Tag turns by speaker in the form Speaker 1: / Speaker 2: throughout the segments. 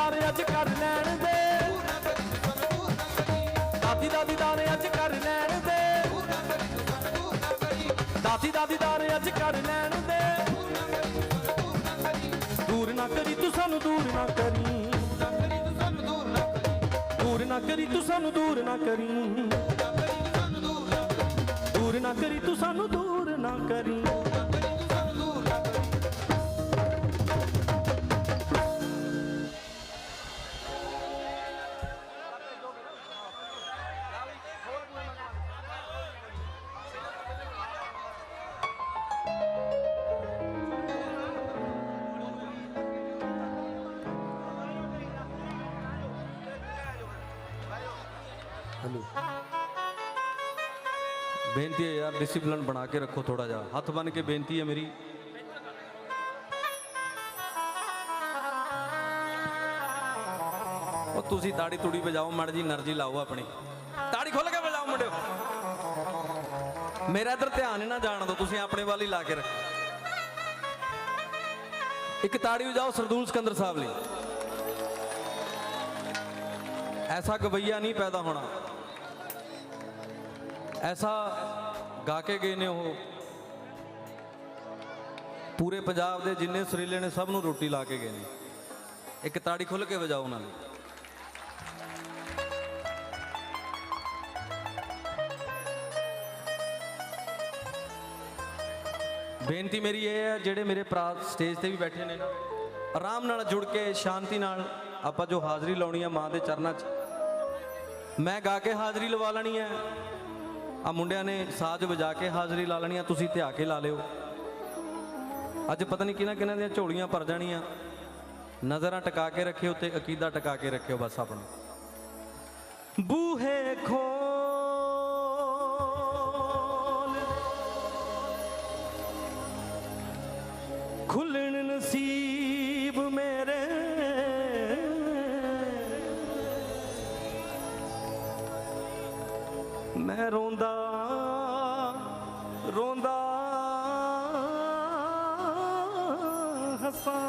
Speaker 1: ਦੀਦਾਰ ਅੱਜ ਕਰ ਲੈਣ ਦੇ। ਦਾਦੀ ਦਾ ਦੀਦਾਰ ਅੱਜ ਕਰ ਲੈਣ ਦੇ। ਦਾਦੀ ਦਾ ਦੀਦਾਰ ਅੱਜ ਕਰ ਲੈਣ ਦੇ। ਦੂਰ ਨਾ ਕਰੀ ਤੂੰ ਸਾਨੂੰ ਦੂਰ ਨਾ ਕਰੀ। ਦੂਰ ਨਾ ਕਰੀ ਤੂੰ ਸਾਨੂੰ ਦੂਰ ਨਾ ਕਰੀ। हेलो बेनती है यार डिसिप्लिन बना के रखो थोड़ा जा हाथ बन के बेनती है मेरी ਉਹ ਤੁਸੀਂ ਤਾੜੀ ਤੁੜੀ ਵਜਾਓ, ਮੜ ਜੀ એનર્ਜੀ ਲਾਓ ਆਪਣੀ। ਤਾੜੀ ਖੁੱਲ ਕੇ ਵਜਾਓ ਮੁੰਡਿਓ। ਮੇਰਾ ਇਧਰ ਧਿਆਨ ਨਾ ਜਾਣ ਦੋ ਤੁਸੀਂ ਆਪਣੇ ਵੱਲ ਹੀ ਲਾ ਕੇ ਰੱਖੋ। ਇੱਕ ਤਾੜੀ ਵਜਾਓ ਸਰਦੂਲ ਸਕੰਦਰ ਸਾਹਿਬ ਲਈ। ਐਸਾ ਗਵਈਆ ਨਹੀਂ ਪੈਦਾ ਹੋਣਾ। ਐਸਾ ਗਾ ਕੇ ਗਏ ਨੇ ਉਹ। ਪੂਰੇ ਪੰਜਾਬ ਦੇ ਜਿੰਨੇ ਸੁਰੀਲੇ ਨੇ, ਸਭ ਨੂੰ ਰੋਟੀ ਲਾ ਕੇ ਗਏ ਨੇ। ਇੱਕ ਤਾੜੀ ਖੁੱਲ ਕੇ ਵਜਾਓ ਉਹਨਾਂ ਲਈ ਬੇਨਤੀ ਮੇਰੀ ਇਹ ਹੈ, ਜਿਹੜੇ ਮੇਰੇ ਭਰਾ ਸਟੇਜ ਤੇ ਵੀ ਬੈਠੇ ਨੇ ਨਾ, ਆਰਾਮ ਨਾਲ ਜੁੜ ਕੇ, ਸ਼ਾਂਤੀ ਨਾਲ ਆਪਾਂ ਜੋ ਹਾਜ਼ਰੀ ਲਾਉਣੀ ਹੈ ਮਾਂ ਦੇ ਚਰਨਾਂ 'ਚ, ਮੈਂ ਗਾ ਕੇ ਹਾਜ਼ਰੀ ਲਵਾ ਲੈਣੀ ਹੈ। ਆ ਮੁੰਡਿਆਂ ਨੇ ਸਾਜ਼ ਵਜਾ ਕੇ ਹਾਜ਼ਰੀ ਲਾ ਲੈਣੀ ਆ, ਤੁਸੀਂ ਧਿਆ ਕੇ ਲਾ ਲਿਓ। ਅੱਜ ਪਤਾ ਨਹੀਂ ਕਿਹਨਾਂ ਕਿਹਨਾਂ ਦੀਆਂ ਝੋਲੀਆਂ ਭਰ ਜਾਣੀਆਂ। ਨਜ਼ਰਾਂ ਟਿਕਾ ਕੇ ਰੱਖਿਓ ਤੇ ਅਕੀਦਾ ਟਿਕਾ ਕੇ ਰੱਖਿਓ ਬਸ ਆਪਣਾ। ਬੂਹੇ ਖੋਲ ਮੈਂ ਰੋਂਦਾ ਰੋਂਦਾ। ਹੱਸਾਂ।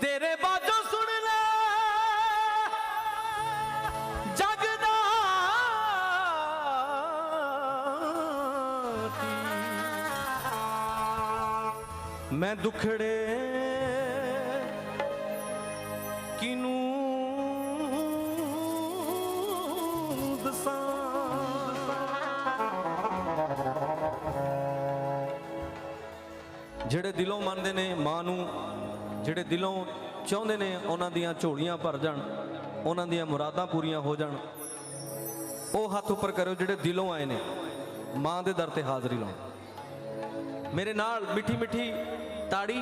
Speaker 1: ਤੇਰੇ ਬਾਝੋਂ ਸੁਣ ਲੈ ਜਗ ਦਾ ਮੈਂ ਦੁਖੜੇ ਜਿਹੜੇ ਦਿਲੋਂ ਮੰਨਦੇ ਨੇ, ਮਾਂ ਨੂੰ ਜਿਹੜੇ ਦਿਲੋਂ ਚਾਹੁੰਦੇ ਨੇ ਉਹਨਾਂ ਦੀਆਂ ਝੋਲੀਆਂ ਭਰ ਜਾਣ, ਉਹਨਾਂ ਦੀਆਂ ਮੁਰਾਦਾਂ ਪੂਰੀਆਂ ਹੋ ਜਾਣ, ਉਹ ਹੱਥ ਉੱਪਰ ਕਰੋ ਜਿਹੜੇ ਦਿਲੋਂ ਆਏ ਨੇ, ਮਾਂ ਦੇ ਦਰ ਤੇ ਹਾਜ਼ਰੀ ਲਾਉਣ ਮੇਰੇ ਨਾਲ ਮਿੱਠੀ ਮਿੱਠੀ ਤਾੜੀ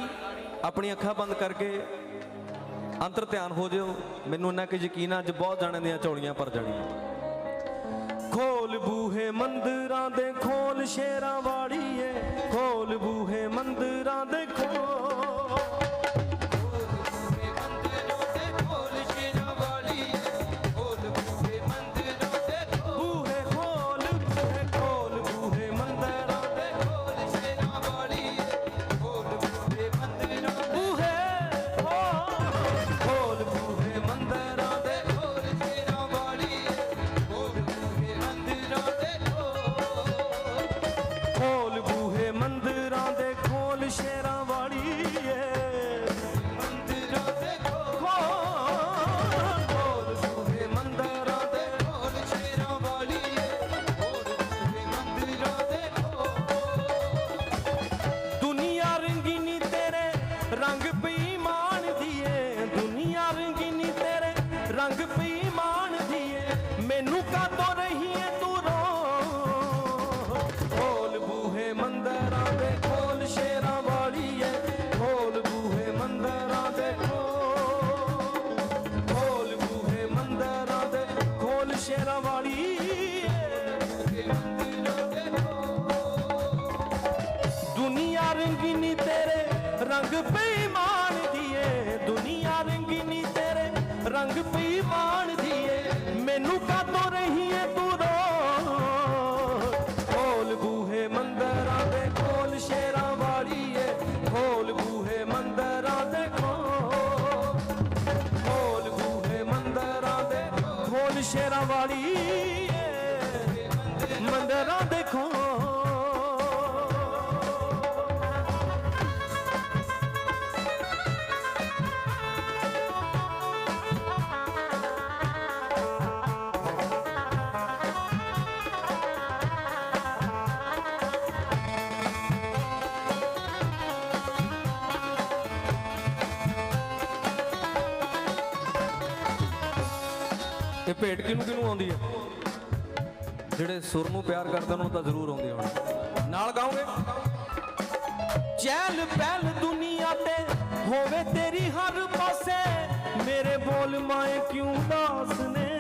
Speaker 1: ਆਪਣੀ ਅੱਖਾਂ ਬੰਦ ਕਰਕੇ ਅੰਤਰ ਧਿਆਨ ਹੋ ਜਿਓ। ਮੈਨੂੰ ਇੰਨਾ ਕਿ ਯਕੀਨ ਆ, ਅੱਜ ਬਹੁਤ ਜਾਣਿਆਂ ਦੀਆਂ ਝੋਲੀਆਂ ਭਰ ਜਾਣੀਆਂ। ਖੋਲ ਬੂਹੇ ਮੰਦਰਾਂ ਦੇ ਖੋਲ ਸ਼ੇਰਾਂ ਵਾਲੀਏ ਖੋਲ ਬੂਹੇ ਮੰਦਰ ਦੇ ਬੇਈਮਾਨ ਦੀਏ, ਦੁਨੀਆ ਰੰਗੀਨੀ ਤੇਰੇ। ਰੰਗ ਬੇਈਮਾਨ ਦੀਏ, ਮੈਨੂੰ ਕਾਤੋਂ ਰਹੀ ਏ ਤੂੰ ਰੋ। ਕੋਲ ਬੂਹੇ ਮੰਦਰਾਂ ਦੇ ਕੋਲ ਸ਼ੇਰ ਇਹ ਭੇਟ ਕਿਹਨੂੰ ਕਿਹਨੂੰ ਆਉਂਦੀ ਹੈ? ਜਿਹੜੇ ਸੁਰ ਨੂੰ ਪਿਆਰ ਕਰਦੇ ਉਹਨਾਂ ਨੂੰ ਤਾਂ ਜ਼ਰੂਰ ਆਉਂਦੀ ਹੋਣੀ। ਨਾਲ ਗਾਓਗੇ ਚਹਿਲ ਪਹਿਲ ਦੁਨੀਆ ਤੇ ਹੋਵੇ ਤੇਰੀ ਹਰ ਪਾਸੇ। ਮੇਰੇ ਬੋਲ ਮਾਏ ਕਿਉਂ ਦਾਸ ਨੇ?